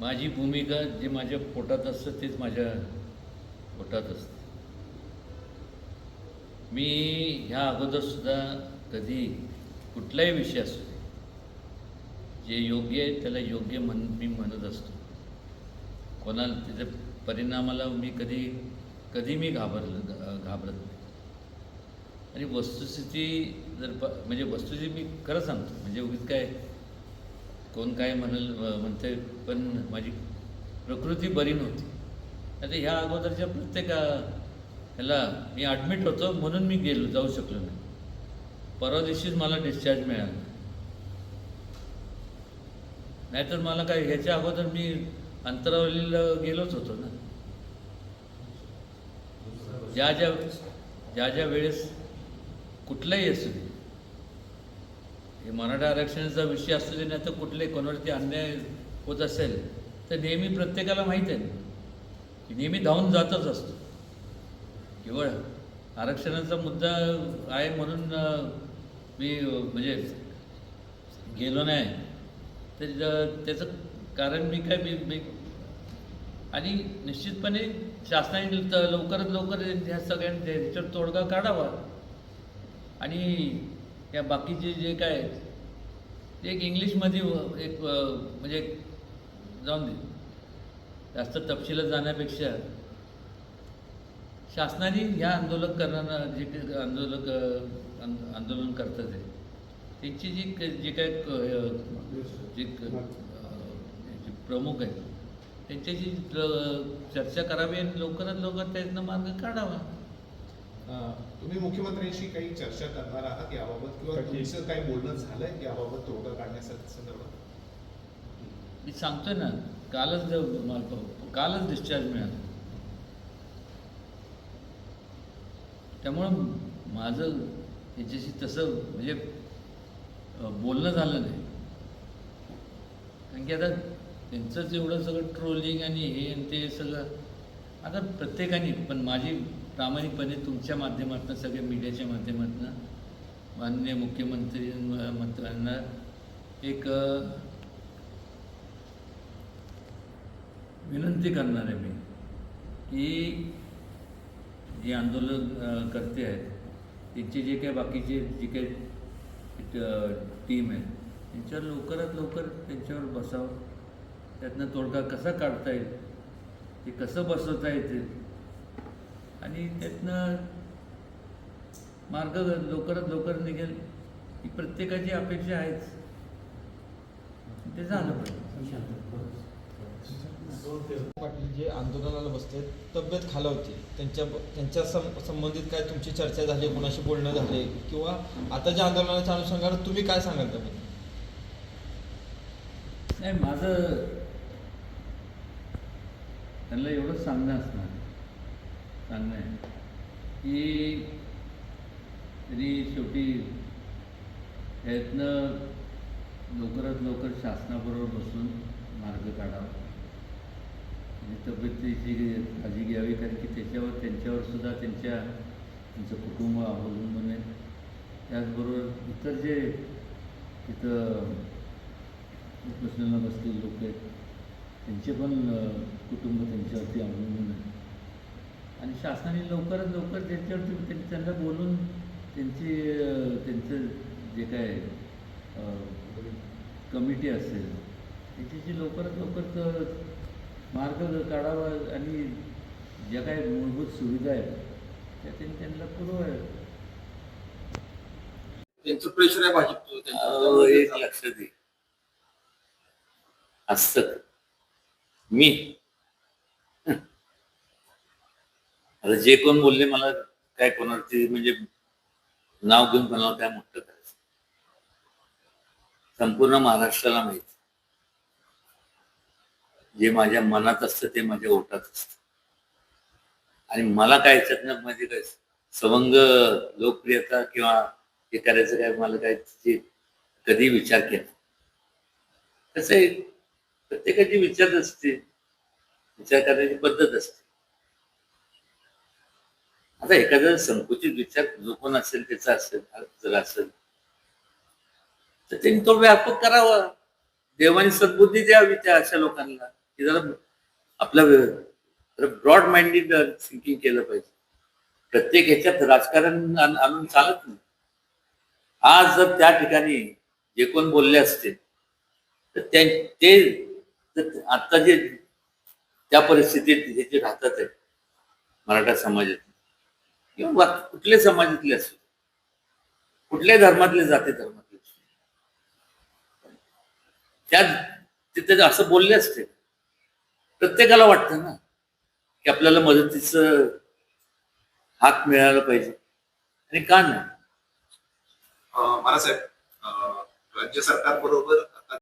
माझी भूमिका जे माझ्या पोटात असतं तेच माझ्या पोटात असतं. मी ह्या अगोदरसुद्धा कधी कुठलाही विषय असू दे जे योग्य आहे त्याला योग्य म्हण मी म्हणत असतो. कोणाला त्याच्या परिणामाला मी कधी कधी मी घाबरलं घाबरत नाही. आणि वस्तुस्थिती जर प म्हणजे वस्तुस्थिती मी खरं सांगतो म्हणजे उगीच काय कोण काय म्हणेल म्हणते पण माझी प्रकृती बरी नव्हती. आता ह्या अगोदरच्या प्रत्येका ह्याला मी ॲडमिट होतो म्हणून मी गेलो जाऊ शकलो नाही. परवा दिवशीच मला डिस्चार्ज मिळाला. नाहीतर मला काय ह्याच्या अगोदर मी अंतरावलीला गेलोच होतो ना. ज्या ज्या ज्या ज्या वेळेस कुठलाही असू दे हे मराठा आरक्षणाचा विषय असू दे नाही तर कुठले कोणावरती अन्याय होत असेल तर नेहमी प्रत्येकाला माहीत आहे. की नेहमी धावून जातच असतो. केवळ आरक्षणाचा मुद्दा आहे म्हणून मी म्हणजे गेलो नाही. तर त्याचं कारण मी काय मी मी आणि निश्चितपणे शासनाने लवकरात लवकर ह्या सगळ्यांच्या ह्याच्यावर तोडगा काढावा. आणि या बाकीचे जे काय आहेत, ते एक इंग्लिशमध्ये एक म्हणजे जाऊन दे. जास्त तपशिलात जाण्यापेक्षा शासनाने ह्या आंदोलन करणारा जे काही आंदोलक आंदोलन करतात आहे त्यांची जी जे काय जे प्रमुख आहेत त्यांच्याशी चर्चा करावी आणि लवकरात लवकर त्यांना मार्ग काढावा. तुम्ही मुख्यमंत्र्यांशी काही चर्चा करणार आहात याबाबत किंवा तुमचं काही बोलणं झालंय याबाबत तोडगा काढण्यासाठी संदर्भात? मी सांगतोय ना कालच कालच डिस्चार्ज मिळाला. त्यामुळं माझं त्याच्याशी तसं म्हणजे बोलणं झालं नाही. कारण की आता त्यांचंच एवढं सगळं ट्रोलिंग आणि हे आणि ते सगळं आता प्रत्येकाने पण माझी प्रामाणिकपणे तुमच्या माध्यमातून सगळ्या मीडियाच्या माध्यमातून माननीय मुख्यमंत्री म- मंत्र्यांना एक विनंती करणार आहे मी की जे आंदोलन करते आहेत त्यांचे जे काही बाकीचे जे काही टीम आहे त्यांच्यावर लवकरात लवकर त्यांच्यावर बसावं. त्यातनं तोडगा कसा काढता येईल ते कसं बसवता येतील आणि त्यातनं मार्ग लवकरात लवकर निघेल ही प्रत्येकाची अपेक्षा आहेच. ते झालं पाहिजे पाटील जे आंदोलनाला बसते तब्येत खालावते त्यांच्या त्यांच्या सं- संबंधित काय तुमची चर्चा झाली कोणाशी बोलणं झाले किंवा आता ज्या आंदोलनाच्या अनुषंगानं तुम्ही काय सांगाल तुम्ही नाही माझं त्यांना एवढंच सांगणं असणार. सांगणं आहे. की तरी शेवटी यातनं लवकरात लवकर शासनाबरोबर बसून मार्ग काढावा. आणि तब्येतीची काळजी घ्यावी कारण की त्याच्यावर त्यांच्यावर सुद्धा त्यांच्या त्यांचं कुटुंब अवलंबून आहे. त्याचबरोबर इतर जे तिथं उपोषणाला बसलेले लोक आहेत त्यांचे पण कुटुंब त्यांच्यावरती अवलंबून आहे. आणि शासनाने लवकरात लवकर त्यांच्यावरती त्यां- त्यांना बोलून त्यांची त्यांचं जे काय कमिटी असेल त्याच्याशी लवकरात लवकर त- मार्ग काढावा आणि ज्या काही मूलभूत सुविधा आहेत त्या त्यांनी त्यांना पुरवाव्या त्यांचं प्रेशर आहे भाजपचं. एक लक्षात ये असत मी हं. आता जे कोण बोलले मला काय कोणाची म्हणजे नाव घेऊन कोणाला काय मोठं करायचं संपूर्ण महाराष्ट्राला माहिती. जे माझ्या मनात असतं ते माझ्या ओटात असतं. आणि मला काय याच्यातनं म्हणजे काय सवंग लोकप्रियता किंवा हे करायचं काय मला काय कधी विचार केला तसं आहे? प्रत्येकाची विचार असते. विचार करण्याची पद्धत असते. आता एखादा संकुचित विचार जो कोण असेल त्याचा असेल जर असेल तर त्यांनी तो व्यापक करावा. देवाने सद्बुद्धी द्यावी त्या अशा लोकांना की जरा आपलं ब्रॉड माइंडेड थिंकिंग केलं पाहिजे. प्रत्येक ह्याच्यात राजकारण आणून चालत नाही. आज जर त्या ठिकाणी जे कोण बोलले असते तर त्या- ते आता जे त्या परिस्थितीत हे जे राहतात आहे मराठा समाजात किंवा कुठल्या समाजातले असो कुठल्याही धर्मातले जाते धर्मातले असो त्या तिथे असं बोलले असते प्रत्येकाला वाटतं ना की आपल्याला मदतीचं हात मिळायला पाहिजे. आणि का नाही? महाराज राज्य सरकार बरोबर